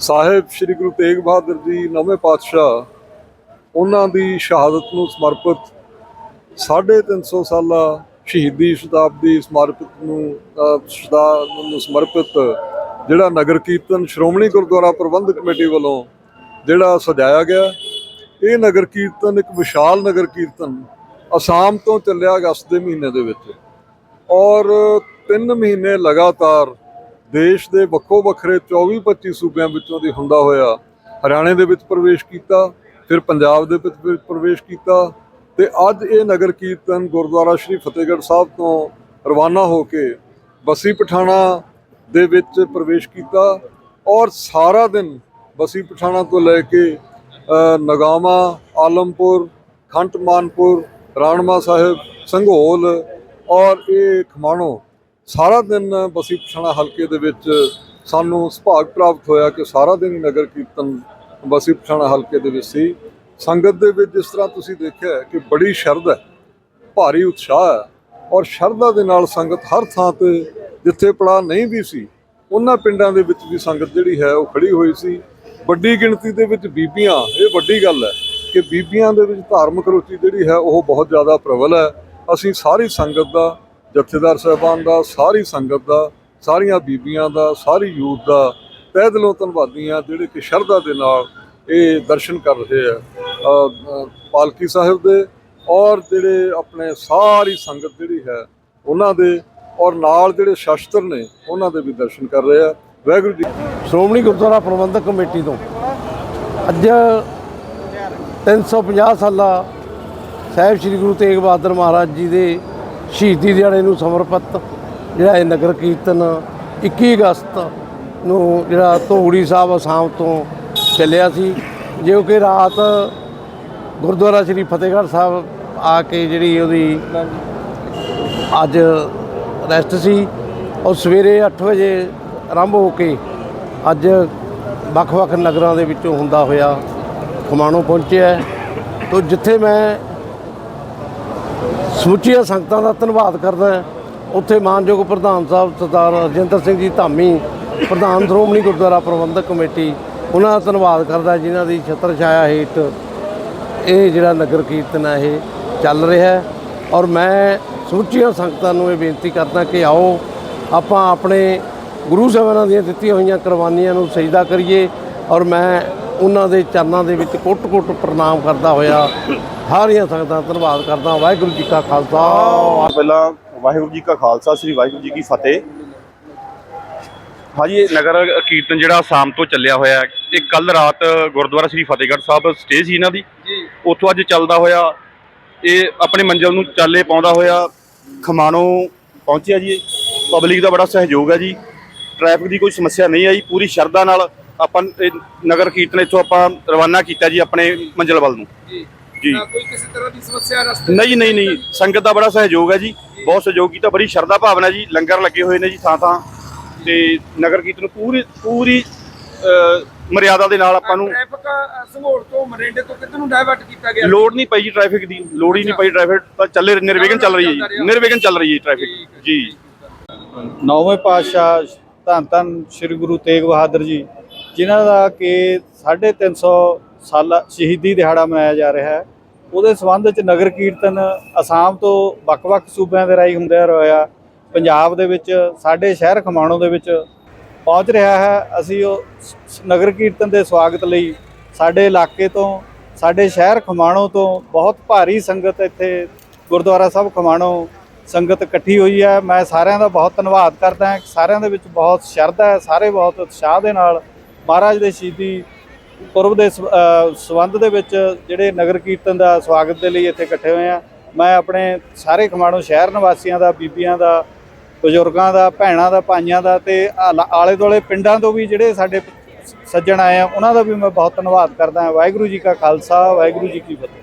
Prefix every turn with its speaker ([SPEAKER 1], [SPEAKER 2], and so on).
[SPEAKER 1] ਸਾਹਿਬ ਸ੍ਰੀ ਗੁਰੂ ਤੇਗ ਬਹਾਦਰ ਜੀ ਨਵੇਂ ਪਾਤਸ਼ਾਹ ਉਹਨਾਂ ਦੀ ਸ਼ਹਾਦਤ ਨੂੰ ਸਮਰਪਿਤ 350 ਸਾਲਾ ਸ਼ਹੀਦੀ ਸ਼ਤਾਬਦੀ ਸਮਰਪਿਤ ਨੂੰ ਅਹ, ਨੂੰ ਸਮਰਪਿਤ ਜਿਹੜਾ ਨਗਰ ਕੀਰਤਨ ਸ਼੍ਰੋਮਣੀ ਗੁਰਦੁਆਰਾ ਪ੍ਰਬੰਧਕ ਕਮੇਟੀ ਵੱਲੋਂ ਜਿਹੜਾ ਸਜਾਇਆ ਗਿਆ ਇਹ ਨਗਰ ਕੀਰਤਨ ਇੱਕ ਵਿਸ਼ਾਲ ਨਗਰ ਕੀਰਤਨ ਅਸਾਮ ਤੋਂ ਚੱਲਿਆ ਅਗਸਤ ਦੇ ਮਹੀਨੇ ਦੇ ਵਿੱਚ ਔਰ 3 ਮਹੀਨੇ ਲਗਾਤਾਰ ਦੇਸ਼ ਦੇ ਵੱਖੋ ਵੱਖਰੇ 24 25 ਸੂਬਿਆਂ ਵਿੱਚੋਂ ਦੀ ਹੁੰਦਾ ਹੋਇਆ ਹਰਿਆਣੇ ਦੇ ਵਿੱਚ ਪ੍ਰਵੇਸ਼ ਕੀਤਾ ਫਿਰ ਪੰਜਾਬ ਦੇ ਵਿੱਚ ਪ੍ਰਵੇਸ਼ ਕੀਤਾ ਤੇ ਅੱਜ ਇਹ ਨਗਰ ਕੀਰਤਨ ਗੁਰਦੁਆਰਾ ਸ਼੍ਰੀ ਫਤਿਹਗੜ੍ਹ ਸਾਹਿਬ ਤੋਂ ਰਵਾਨਾ ਹੋ ਕੇ ਬਸੀ ਪਠਾਣਾ ਦੇ ਵਿੱਚ ਪ੍ਰਵੇਸ਼ ਕੀਤਾ ਔਰ ਸਾਰਾ ਦਿਨ ਬਸੀ ਪਠਾਣਾ ਤੋਂ ਲੈ ਕੇ ਅ, ਨਗਾਮਾ ਆਲਮਪੁਰ ਖੰਟ ਮਾਨਪੁਰ ਰਾਣਮਾ ਸਾਹਿਬ ਸੰਘੋਲ ਔਰ ਇਹ ਖਮਾਣੋ ਸਾਰਾ ਦਿਨ ਬਸੀ ਪਠਾਣਾ ਹਲਕੇ ਦੇ ਵਿੱਚ ਸਾਨੂੰ ਸੁਭਾਗ ਪ੍ਰਾਪਤ ਹੋਇਆ ਕਿ ਸਾਰਾ ਦਿਨ ਨਗਰ ਕੀਰਤਨ ਬਸੀ ਪਛਾਣਾ ਹਲਕੇ ਦੇ ਵਿੱਚ ਸੀ। ਸੰਗਤ ਦੇ ਵਿੱਚ ਜਿਸ ਤਰ੍ਹਾਂ ਤੁਸੀਂ ਦੇਖਿਆ ਕਿ ਬੜੀ ਸ਼ਰਧਾ ਹੈ, ਭਾਰੀ ਉਤਸ਼ਾਹ ਹੈ ਔਰ ਸ਼ਰਧਾ ਦੇ ਨਾਲ ਸੰਗਤ ਹਰ ਥਾਂ ਤੇ ਜਿੱਥੇ ਪੜਾ ਨਹੀਂ ਵੀ ਸੀ, ਉਹਨਾਂ ਪਿੰਡਾਂ ਦੇ ਵਿੱਚ ਵੀ ਸੰਗਤ ਜਿਹੜੀ ਹੈ ਉਹ ਖੜੀ ਹੋਈ ਸੀ। ਵੱਡੀ ਗਿਣਤੀ ਦੇ ਵਿੱਚ ਬੀਬੀਆਂ, ਇਹ ਵੱਡੀ ਗੱਲ ਹੈ ਕਿ ਬੀਬੀਆਂ ਦੇ ਵਿੱਚ ਧਾਰਮਿਕ ਰੁਚੀ ਜਿਹੜੀ ਹੈ ਉਹ ਬਹੁਤ ਜ਼ਿਆਦਾ ਪ੍ਰਬਲ ਹੈ। ਅਸੀਂ ਸਾਰੀ ਸੰਗਤ ਦਾ ਜਥੇਦਾਰ ਸਾਹਿਬਾਨ ਦਾ, ਸਾਰੀ ਸੰਗਤ ਦਾ, ਸਾਰੀਆਂ ਬੀਬੀਆਂ ਦਾ, ਸਾਰੀ ਯੂਥ ਦਾ ਤਹਿ ਦਿਲੋਂ ਧੰਨਵਾਦੀ ਹਾਂ ਜਿਹੜੇ ਕਿ ਸ਼ਰਧਾ ਦੇ ਨਾਲ ਇਹ ਦਰਸ਼ਨ ਕਰ ਰਹੇ ਆ। ਪਾਲਕੀ ਸਾਹਿਬ ਦੇ ਔਰ ਜਿਹੜੇ ਆਪਣੇ ਸਾਰੀ ਸੰਗਤ ਜਿਹੜੀ ਹੈ ਉਹਨਾਂ ਦੇ ਔਰ ਨਾਲ ਜਿਹੜੇ ਸ਼ਸਤਰ ਨੇ ਉਹਨਾਂ ਦੇ ਵੀ ਦਰਸ਼ਨ ਕਰ ਰਹੇ ਆ। ਵਾਹਿਗੁਰੂ ਜੀ
[SPEAKER 2] ਸ਼੍ਰੋਮਣੀ ਗੁਰਦੁਆਰਾ ਪ੍ਰਬੰਧਕ ਕਮੇਟੀ ਤੋਂ ਅੱਜ 350 ਸਾਲਾ ਸਾਹਿਬ ਸ੍ਰੀ ਗੁਰੂ ਤੇਗ ਬਹਾਦਰ ਮਹਾਰਾਜ ਜੀ ਦੇ ਸ਼ਹੀਦੀ ਦਿਹਾੜੇ ਨੂੰ ਸਮਰਪਿਤ ਜਿਹੜਾ ਇਹ ਨਗਰ ਕੀਰਤਨ 21 ਅਗਸਤ ਨੂੰ ਜਿਹੜਾ ਧੋੜੀ ਸਾਹਿਬ ਅਸਾਮ ਤੋਂ ਚੱਲਿਆ ਸੀ, ਜੋ ਕਿ ਰਾਤ ਗੁਰਦੁਆਰਾ ਸ੍ਰੀ ਫਤਿਹਗੜ੍ਹ ਸਾਹਿਬ ਆ ਕੇ ਜਿਹੜੀ ਉਹਦੀ ਅੱਜ ਰੈਸਟ ਸੀ ਔਰ ਸਵੇਰੇ 8 ਵਜੇ ਆਰੰਭ ਹੋ ਕੇ ਅੱਜ ਵੱਖ-ਵੱਖ ਨਗਰਾਂ ਦੇ ਵਿੱਚੋਂ ਹੁੰਦਾ ਹੋਇਆ ਖਮਾਣੋਂ ਪਹੁੰਚਿਆ ਹੈ। ਜਿੱਥੇ ਮੈਂ ਸਮੁੱਚੀਆਂ ਸੰਗਤਾਂ ਦਾ ਧੰਨਵਾਦ ਕਰਦਾ ਹਾਂ, ਉੱਥੇ ਮਾਨਯੋਗ ਪ੍ਰਧਾਨ ਸਾਹਿਬ ਸਰਦਾਰ ਰਜਿੰਦਰ ਸਿੰਘ ਜੀ ਧਾਮੀ ਪ੍ਰਧਾਨ ਸ਼੍ਰੋਮਣੀ ਗੁਰਦੁਆਰਾ ਪ੍ਰਬੰਧਕ ਕਮੇਟੀ ਉਹਨਾਂ ਦਾ ਧੰਨਵਾਦ ਕਰਦਾ ਜਿਨ੍ਹਾਂ ਦੀ ਛਤਰ ਛਾਇਆ ਹੇਠ ਇਹ ਜਿਹੜਾ ਨਗਰ ਕੀਰਤਨ ਹੈ ਇਹ ਚੱਲ ਰਿਹਾ ਹੈ। ਔਰ ਮੈਂ ਸਮੁੱਚੀਆਂ ਸੰਗਤਾਂ ਨੂੰ ਇਹ ਬੇਨਤੀ ਕਰਦਾ ਕਿ ਆਓ ਆਪਾਂ ਆਪਣੇ ਗੁਰੂ ਸਾਹਿਬਾਨਾਂ ਦੀਆਂ ਦਿੱਤੀਆਂ ਹੋਈਆਂ ਕੁਰਬਾਨੀਆਂ ਨੂੰ ਸਜਦਾ ਕਰੀਏ। ਔਰ ਮੈਂ ਉਹਨਾਂ ਦੇ ਚਰਨਾਂ ਦੇ ਵਿੱਚ ਕੁੱਟ-ਕੁੱਟ ਪ੍ਰਣਾਮ ਕਰਦਾ ਹੋਇਆ ਸਾਰੀਆਂ ਸੰਗਤਾਂ ਧੰਨਵਾਦ ਕਰਦਾ ਵਾਹਿਗੁਰੂ ਜੀ ਕਾ ਖਾਲਸਾ।
[SPEAKER 3] ਪਹਿਲਾਂ ਵਾਹਿਗੁਰੂ ਜੀ ਕਾ ਖਾਲਸਾ ਸ੍ਰੀ ਵਾਹਿਗੁਰੂ ਜੀ ਕੀ ਫਤਿਹ। ਹਾਂਜੀ ਇਹ ਨਗਰ ਕੀਰਤਨ ਜਿਹੜਾ ਸ਼ਾਮ ਤੋਂ ਚੱਲਿਆ ਹੋਇਆ ਇਹ ਕੱਲ ਰਾਤ ਗੁਰਦੁਆਰਾ ਸ੍ਰੀ ਫਤਿਹਗੜ੍ਹ ਸਾਹਿਬ ਸਟੇ ਸੀ ਇਹਨਾਂ ਦੀ। ਜੀ। ਉੱਥੋਂ ਅੱਜ ਚੱਲਦਾ ਹੋਇਆ ਇਹ ਆਪਣੇ ਮੰਜ਼ਿਲ ਨੂੰ ਚਾਲੇ ਪਾਉਂਦਾ ਹੋਇਆ ਖਮਾਣੋ ਪਹੁੰਚਿਆ ਜੀ। ਪਬਲਿਕ ਦਾ ਬੜਾ ਸਹਿਯੋਗ ਹੈ ਜੀ। ਟ੍ਰੈਫਿਕ ਦੀ ਕੋਈ ਸਮੱਸਿਆ ਨਹੀਂ ਆਈ ਪੂਰੀ ਸ਼ਰਧਾ ਨਾਲ ਆਪਾਂ ਇਹ ਨਗਰ ਕੀਰਤਨ ਇੱਥੋਂ ਆਪਾਂ ਰਵਾਨਾ ਕੀਤਾ ਜੀ ਆਪਣੇ ਮੰਜ਼ਿਲ ਵੱਲ ਨੂੰ।
[SPEAKER 4] ਜੀ।
[SPEAKER 3] ਜੀ।
[SPEAKER 4] ਨਾ ਕੋਈ ਕਿਸੇ ਤਰ੍ਹਾਂ ਦੀ ਸਮੱਸਿਆ ਰਸਤੇ
[SPEAKER 3] ਨਹੀਂ ਨਹੀਂ ਨਹੀਂ। ਸੰਗਤ ਦਾ ਬੜਾ ਸਹਿਯੋਗ ਹੈ ਜੀ। ਬਹੁਤ ਸਹਿਯੋਗ ਕੀਤਾ ਬੜੀ ਸ਼ਰਧਾ ਭਾਵਨਾ ਜੀ। ਲੰਗਰ ਲੱਗੇ ਹੋਏ ਨੇ ਜੀ ਥਾਂ ਥਾਂ। ਤੇ ਨਗਰ ਕੀਰਤਨ ਪੂਰੀ ਪੂਰੀ ਮਰਿਆਦਾ ਦੇ ਨਾਲ ਆਪਾਂ ਨੂੰ
[SPEAKER 4] ਟ੍ਰੈਫਿਕ ਸੰਘੋੜ ਤੋਂ ਮਰਿੰਡੇ ਤੋਂ ਕਿੱਧਰ ਨੂੰ ਡਾਇਵਰਟ ਕੀਤਾ ਗਿਆ?
[SPEAKER 3] ਲੋੜ ਨਹੀਂ ਪਈ ਜੀ ਟ੍ਰੈਫਿਕ ਦੀ। ਲੋੜ ਹੀ ਨਹੀਂ ਪਈ ਟ੍ਰੈਫਿਕ ਤਾਂ ਚੱਲੇ ਨਿਰਵਿਘਨ ਚੱਲ ਰਹੀ ਹੈ ਜੀ। ਨਿਰਵਿਘਨ ਚੱਲ ਰਹੀ। ਹੈ ਟ੍ਰੈਫਿਕ ਜੀ।
[SPEAKER 5] ਨੌਵੇਂ ਪਾਤਸ਼ਾਹ ਧੰਨ ਧੰਨ ਸ੍ਰੀ ਗੁਰੂ ਤੇਗ ਬਹਾਦਰ ਜੀ ਜਿਨ੍ਹਾਂ ਦਾ ਕਿ 350 ਸਾਲਾ ਸ਼ਹੀਦੀ ਦਿਹਾੜਾ ਮਨਾਇਆ ਜਾ ਰਿਹਾ ਹੈ। ਉਹਦੇ ਸੰਬੰਧ ਵਿੱਚ ਨਗਰ ਕੀਰਤਨ ਅਸਾਮ ਤੋਂ ਵੱਖ-ਵੱਖ ਸੂਬਿਆਂ ਦੇ ਰਾਹੀਂ ਹੁੰਦੇ ਹੋਇਆ ਪੰਜਾਬ ਦੇ ਵਿੱਚ ਸਾਡੇ ਸ਼ਹਿਰ ਖਮਾਣੋ ਦੇ ਵਿੱਚ ਪਹੁੰਚ ਰਿਹਾ ਹੈ। ਅਸੀਂ ਉਹ ਨਗਰ ਕੀਰਤਨ ਦੇ ਸਵਾਗਤ ਲਈ ਸਾਡੇ ਇਲਾਕੇ ਤੋਂ, ਸਾਡੇ ਸ਼ਹਿਰ ਖਮਾਣੋ ਤੋਂ ਬਹੁਤ ਭਾਰੀ ਸੰਗਤ ਇੱਥੇ ਗੁਰਦੁਆਰਾ ਸਾਹਿਬ ਖਮਾਣੋ ਸੰਗਤ ਇਕੱਠੀ ਹੋਈ ਹੈ। ਮੈਂ ਸਾਰਿਆਂ ਦਾ ਬਹੁਤ ਧੰਨਵਾਦ ਕਰਦਾ ਹਾਂ। ਸਾਰਿਆਂ ਦੇ ਵਿੱਚ ਬਹੁਤ ਸ਼ਰਧਾ ਹੈ। ਸਾਰੇ ਬਹੁਤ ਉਤਸ਼ਾਹ ਦੇ ਨਾਲ ਮਹਾਰਾਜ ਦੇ ਸ਼ਹੀਦੀ ਪੁਰਬ ਦੇ ਸ- ਸੰਬੰਧ ਦੇ ਵਿੱਚ ਜਿਹੜੇ ਨਗਰ ਕੀਰਤਨ ਦਾ ਸਵਾਗਤ ਦੇ ਲਈ ਇੱਥੇ ਇਕੱਠੇ ਹੋਏ ਆ ਮੈਂ ਆਪਣੇ ਸਾਰੇ ਖਮਾਣੋ ਸ਼ਹਿਰ ਨਿਵਾਸੀਆਂ ਦਾ, ਬੀਬੀਆਂ ਦਾ, ਬਜ਼ੁਰਗਾਂ ਦਾ, ਭੈਣਾਂ ਦਾ, ਭਾਈਆਂ ਦਾ ਤੇ ਆਲਾ- ਆਲੇ ਦੁਆਲੇ ਪਿੰਡਾਂ ਤੋਂ ਵੀ ਜਿਹੜੇ ਸਾਡੇ ਸੱਜਣ ਆਏ ਆ, ਉਹਨਾਂ ਦਾ ਵੀ ਮੈਂ ਬਹੁਤ ਧੰਨਵਾਦ ਕਰਦਾ ਵਾਹਿਗੁਰੂ ਜੀ ਕਾ ਖਾਲਸਾ, ਵਾਹਿਗੁਰੂ ਜੀ ਕੀ ਫਤਿਹ।